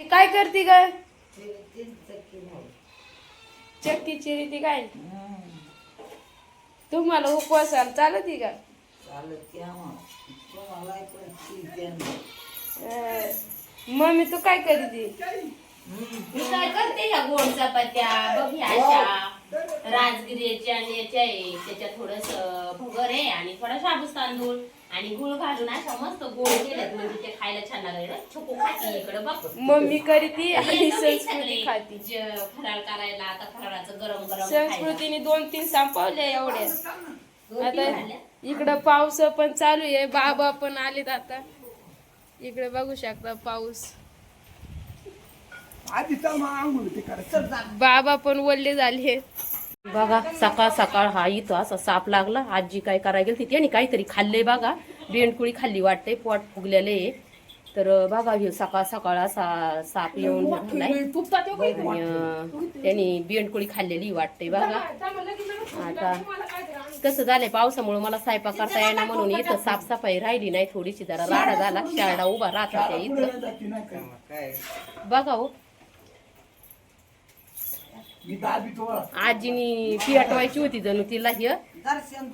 ती काय करते ग? चक्की चिरी ती काय? तुम्हाला उपवासाला चालती का? मम्मी तू काय करते? मी काय करते ह्या गोड चपात्या? बघ ह्या अशा राजगिरीच्या आणि याच्या आहे. त्याच्यात थोडस भगर आहे आणि थोडा शाबूस तांदूळ. आणि गुळ घालून अशा मस्त गोड केल्यात म्हणजे ते खायला छान लागले छोको खाती इकडे बघ. मम्मी करती आणि संस्कृती खाती. ज- फराळ करायला आता फराळाचं गरम गरम संस्कृतीने दोन तीन संपवल्या एवढ्या खायला. आता इकडं पाऊस पण चालू आहे. बाबा पण आलेत आता. इकडे बघू शकता पाऊस. बाबा पण वल्ले झाले. बघा सकाळ सकाळ हा इथं असा साप लागला. आजी काय करायला गेली त्याने काहीतरी खाल्ले बघा. बेंडकुळी खाल्ली वाटते पोट फुगलेले आहे. तर बघा हे सकाळ सकाळ असा साप येऊन लागलाय त्यांनी बेंडकुळी खाल्लेली वाटते बघा. आता कसं झालंय पावसामुळे मला स्वयंपाक करता येणार म्हणून इथं साफसफाई राहिली नाही थोडीशी जरा राडा झाला शारडा उभा राहत होत्या इथं. बघा हो आजीनी पियाटवायची होती जणू तिला हे.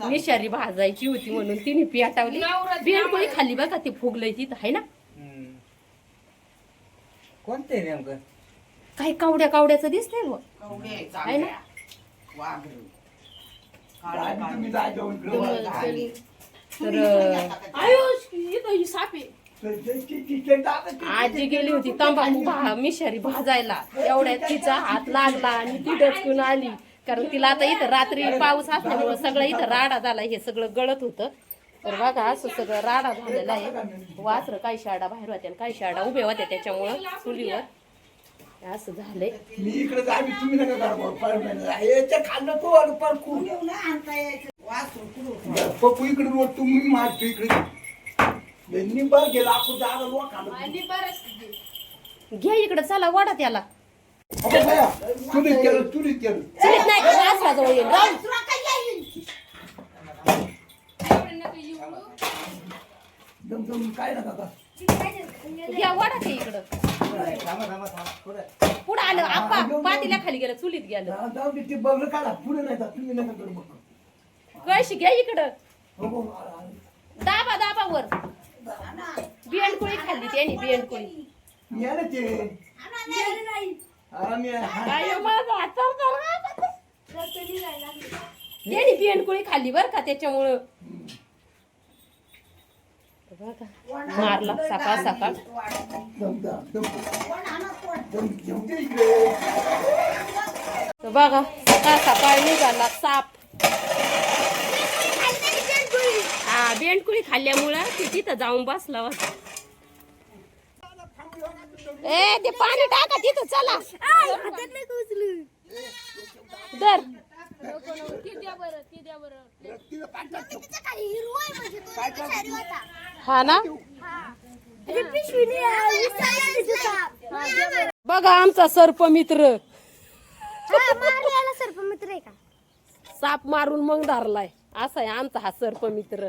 निशारी भाजायची होती म्हणून तिने पियाटावली बेंडकोळी खाल्ली बघा ते फुगलंय तिथं? आहे ना? कोणते नेमकं? काही कावड्या कावड्याचं दिसतंय बुवा. आहे ना? तर आयुष इथं ही साप आहे. आजी गेली होती तंबाखू भा मिशारी भाजायला. एवढ्यात तिचा हात लागला आणि ती डचकून आली. कारण तिला आता इथं रात्री पाऊस असल्यामुळं सगळं इथं राडा झाला हे सगळं गळत होतं. तर बघा असं सगळं राडा झालेला आहे. वासर काही शाडा बाहेर होत्या आणि काही शाडा उभ्या होत्या त्याच्यामुळं चुलीवर. असं झालंय. मी इकडे दाबी तुम्ही नका खाल्लं तो परकू पप्पू इकडे रोड तुम्ही मारतो इकडे. निंबर गेला आपण जागा लोक खाल्लं घ्या इकडं चला वाडा त्याला. चुलीत केलं चुलीत केलं. चुलीत नाही वासराजवळ येईल राहून. दम दम काय नका का घ्या वाडा ते इकडं. थांबा थांबा थांबा पुढे पुढं आलं आपा पातीला खाली गेलं चुलीत गेलं. जाऊ दे ते बघ काढा. पुढे नाही जात तुम्ही नका करू मग. कळशी घ्या इकडं. हो, हो, आ- आ- दाबा दाबा वर. बियंडकुळी खाल्ली त्याने मी आहे ना ते. हा, मी आहे. काय माझा हातावर धरा. त्याने बियंडकुळी खाल्ली बर का त्याच्यामुळं. बघा, मारला सकाळ सकाळ. दम दम दम. दम घेऊन दे इकडे. तर बघा सकाळ सकाळ निघाला साप. हा बेंडकुळी खाल्ल्यामुळं ते तिथं जाऊन बसला होता. ए ते पाणी टाका तिथं चला. दर हा ना? बघा आमचा सर्प मित्र. सर्प मित्र आहे का? साप मारून मग धरलाय. असा आहे आमचा हा सर्प मित्र.